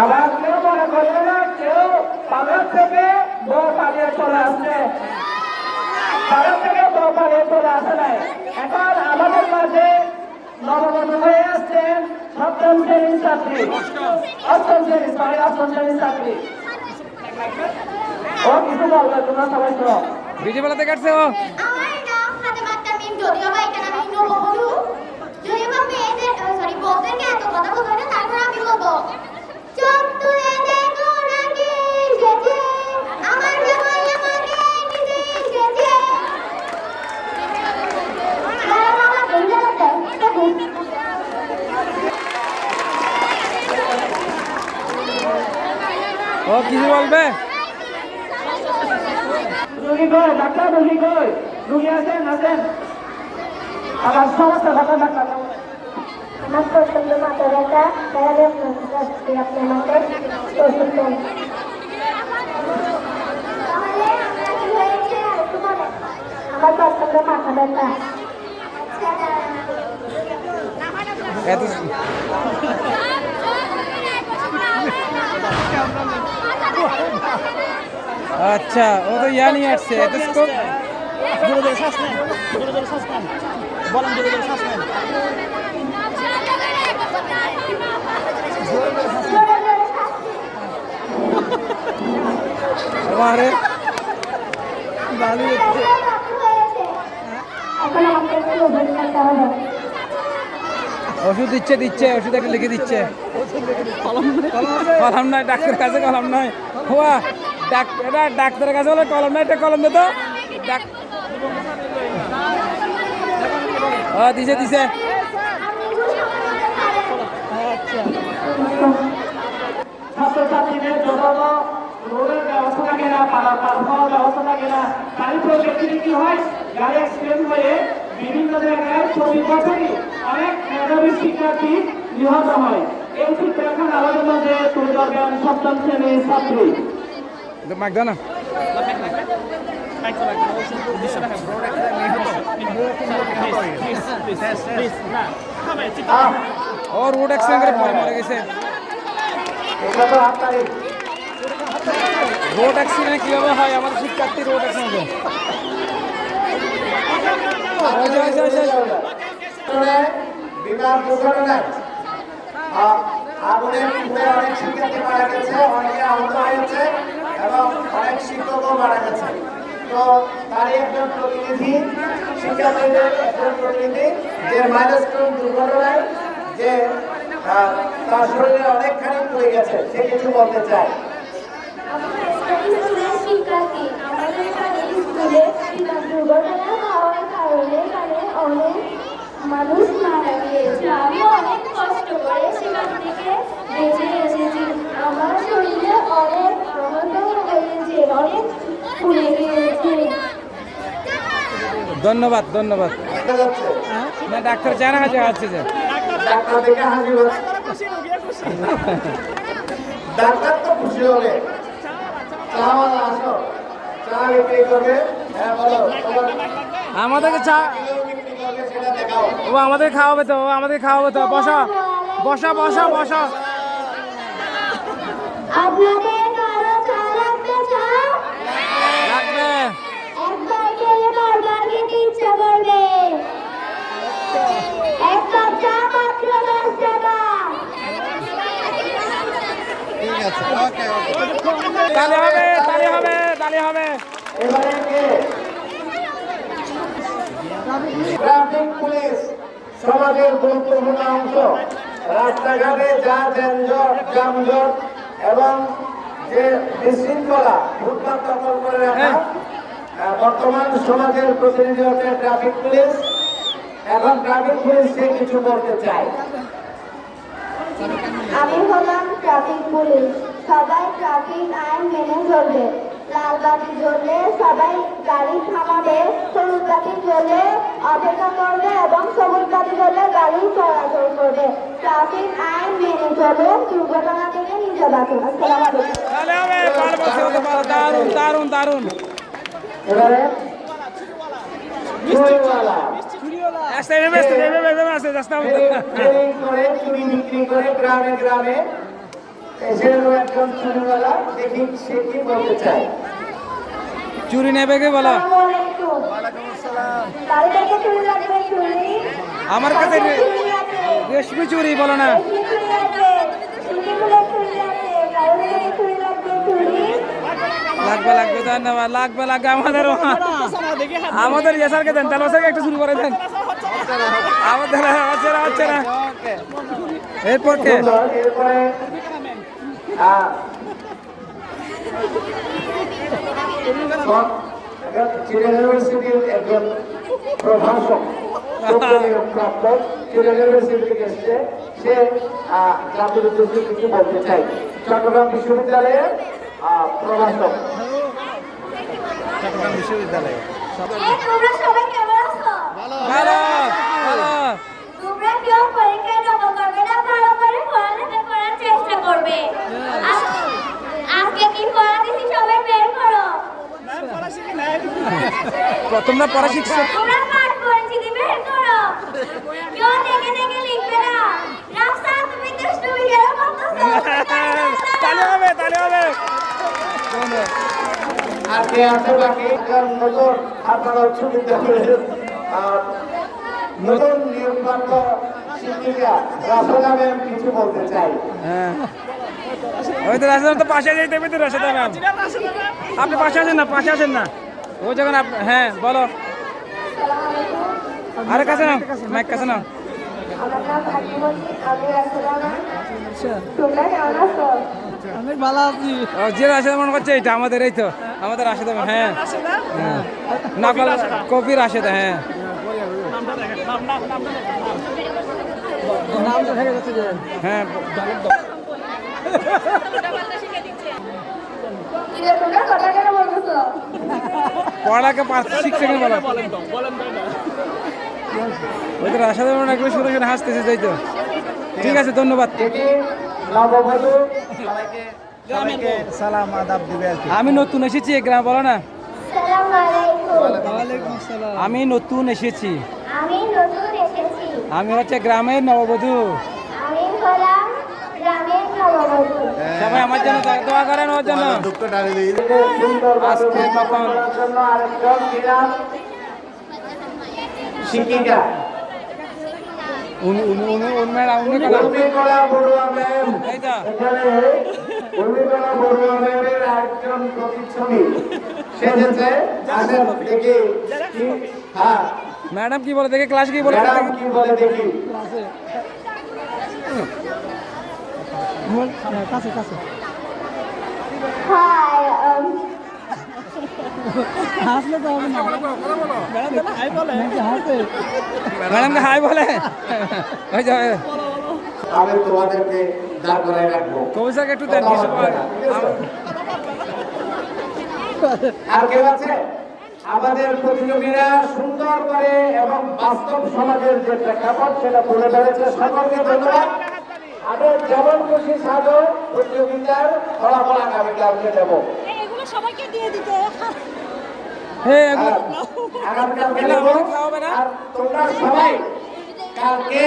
আবার কেউ মনে করবে না, কেউ পাহাড় থেকে বউ পালিয়ে চলে আসছে। পাহাড় থেকে বউ পালিয়ে চলে আসে নাই। এখন আমাদের মাঝে নববধূ হয়ে আসছেন সপ্তম শ্রেণির ছাত্রী অষ্টম শ্রেণি সরি অষ্টম শ্রেণির ছাত্রী কিছু বলবে কাটছে ও। নাম ফাতেমা তামিম যদিও বা এটা আমি নববধূ যদিও বা মেয়েদের সরি বউদেরকে এত কথা বলতে হয় না তারপর আমি বলব? চোখ তুলে দেখো না এসেছে আমার জামাই আমাকে নিজে এসেছে ও কিছু বলবে রুগী কই ডাক্তার রুগী কই? রুগী আছেন আছেন আবার সমস্যা কথা ডাক্তার আমার প্রচণ্ড মাথা ব্যথা কাছে আপনি আমাকে ওষুধ দেন আমার প্রচণ্ড মাথা ব্যথা আচ্ছা। ও তো ইয়া নিয়ে আসছে এত স্কোপ জোরে জোরে শ্বাস নেন জোরে জোরে শ্বাস নেন। বলেন জোরে জোরে শ্বাস নেন। আমারে এখন ওষুধ দিচ্ছে দিচ্ছে ওষুধ একটা লিখে দিচ্ছে। কলম নাই। ডাক্তারের কাছে কলম নাই। হুয়া ডাক্তার ডাক্তারের কাছে বলে কলম নাই একটা কলম দে তো। ডাক ও দিছে দিছে। ছাত্রছাত্রীদের জন্য রোডের ব্যবস্থা থাকে না পাড়া ব্যবস্থা থাকে না। গাড়ি প্রযুক্তি কি হয়? গাড়ি অ্যাক্সিডেন্ট হয়ে বিভিন্ন জায়গায় প্রতি বছরই অনেক মেধাবী শিক্ষার্থী নিহত হয়। এই চিত্র আমাদের মাঝে তুলে ধরবেন সপ্তম শ্রেণির ছাত্রী। ও রোড অ্যাক্সিডেন্ট করে পরে মরে গেছে এটা রোড অ্যাক্সিডেন্ট কীভাবে হয় আমাদের শিক্ষার্থী রোড অ্যাক্সিডেন্ট অনেক শিক্ষকও মারা গেছে যে মাইলস্টোন দুর্ঘটনায়, যে তার গেছে, সে কিছু বলতে চায়। শিক্ষার্থী কারণে অনেক মানুষ মারা গিয়েছে অনেক কষ্ট করে সেখান থেকে বেঁচে এসেছি। আমার শরীরে অনেক অনেক পুড়ে গিয়েছে ধন্যবাদ ধন্যবাদ। না, ডাক্তার জানা আছে আছে যে। হবে চা ও আমাদের খাওয়াবে তো আমাদের খাওয়াবে তো। বসা বসা বসা বসা আপনাদের কারও চা রাখতে চাও লাগবে একবার খেলে বারবার খেতে করবে এক কাপ চা মাত্র দশ টাকা। তালে হবে তালে হবে তালে হবে। এবারে কে? ট্রাফিক পুলিশ সমাজের গুরুত্বপূর্ণ অংশ। রাস্তাঘাটে যা যানজট যানজট এবং যে বিশৃঙ্খলা ফুটপাত দখল করে রাখা হ্যাঁ। বর্তমান সমাজের প্রতিনিধি হচ্ছে ট্রাফিক পুলিশ এখন ট্রাফিক পুলিশ সে কিছু বলতে চায়। আমি হলাম ট্রাফিক পুলিশ। সবাই ট্রাফিক আইন মেনে চলবে। লাল বাতি জ্বললে সবাই গাড়ি থামাবে হলুদ বাতি জ্বললে অপেক্ষা করবে এবং সবুজ বাতি জ্বললে গাড়ি চলাচল করবে। ট্রাফিক আইন মেনে চলুন দুর্ঘটনা থেকে নিজে বাঁচুন আসসালামু দারুণ দারুণ। এবারে চুরি করে চুরি বিক্রি করে গ্রামে গ্রামে এসে একজন চুরিওয়ালা দেখি সে কি বলতে চায়। চুরি নেবে কে বলো? আমার কাছে রেশমি চুরি বলো না চুরি লাগবে চুরি ফুলের চুরি লাগবে কারও থেকে চুরি লাগবে চুরি লাগবে লাগবে, ধন্যবাদ, লাগবে লাগবে আমাদের আমাদের ইয়েসারকে দেন, তাহলে ওসারকে একটু শুরু করে দেন। আমাদের হচ্ছে না হচ্ছে না এরপর কে? সে চট্টগ্রাম বিশ্ববিদ্যালয়ের প্রভাষক কেমন আছো ভালো ভালো তোমরা কেউ পরীক্ষায় জমা করবে না ভালো করে পড়ালেখা করার চেষ্টা করবে আজকে কি পড়া দিছি সবাই বের করো তোমরা পড়া শিখছো? তোমরা পাঠ দি বের করো কেউ দেখে দেখে লিখবে না রাস্তা তুমি দুষ্টু ভিডিও করতেছো তালে হবে তালে হবে আজকে আছে বাকি একজন আপনারা উচ্চ নতুন নিয়োগপ্রাপ্ত শিক্ষিকা রাফেলা ম্যাম কিছু বলতে চাই। হ্যাঁ। ওই তো তো পাশে যাইতে হবে তো রাস্তা ম্যাম আপনি পাশে আসেন না? পাশে আছেন না? ও যখন আপ- হ্যাঁ বলো। আরে কাছে নাও মাইক কাছে নাও। নাম আমি রাসেলা তোমরা কেমন আছো আমি ভালো আছি ও যে রাশেদ মনে করছে এটা আমাদের এই তো। আমাদের রাশেদ হ্যাঁ। হ্যাঁ। নকল কপি রাশেদ। হ্যাঁ। হ্যাঁ। পড়াকে পাঁচ শিখছে কেন বলো? ওই তো রাশেদ মনে করে শুনে শুনে হাসতেছে তাই তো? ঠিক আছে ধন্যবাদ। নববধূ সবাইকে সালাম আদাব দিবে আমি নতুন এসেছি গ্রাম বলো না। আমি নতুন এসেছি। আমি নতুন এসেছি। আমি হচ্ছে গ্রামের নববধূ। আমি হলাম গ্রামের নববধূ। সবাই আমার জন্য দোয়া- করেন ওর জন্য। আজকে শিক্ষিকা উনি উনি উনি উনি উনি বড়ুয়া ম্যামের একজন প্রতিচ্ছবি সেজেছে আসেন দেখি হ্যাঁ ম্যাডাম কি বলে দেখে ক্লাস কি বলে? ম্যাডাম কি বলে দেখি? কাছে কাছে হাই um, হাসলে তো হবে না ম্যাডাম হাই বলে। হাসে ম্যাডামকে হাই বলে ওই তোমাদেরকে রাখব একটু দেন আর কেউ আছে? আমাদের প্রতিযোগীরা সুন্দর করে এবং বাস্তব সমাজের যে প্রেক্ষাপট সেটা তুলে ধরেছে। সকলকে ধন্যবাদ। আমি যেমন খুশি সাজো প্রতিযোগিতার ফলাফল আগামীকালকে দেবো। এগুলো সবাইকে দিয়ে দিতে। হে এগুলো- আর আগামীকালকে এগুলো দেবো? আর তোমরা সবাই কালকে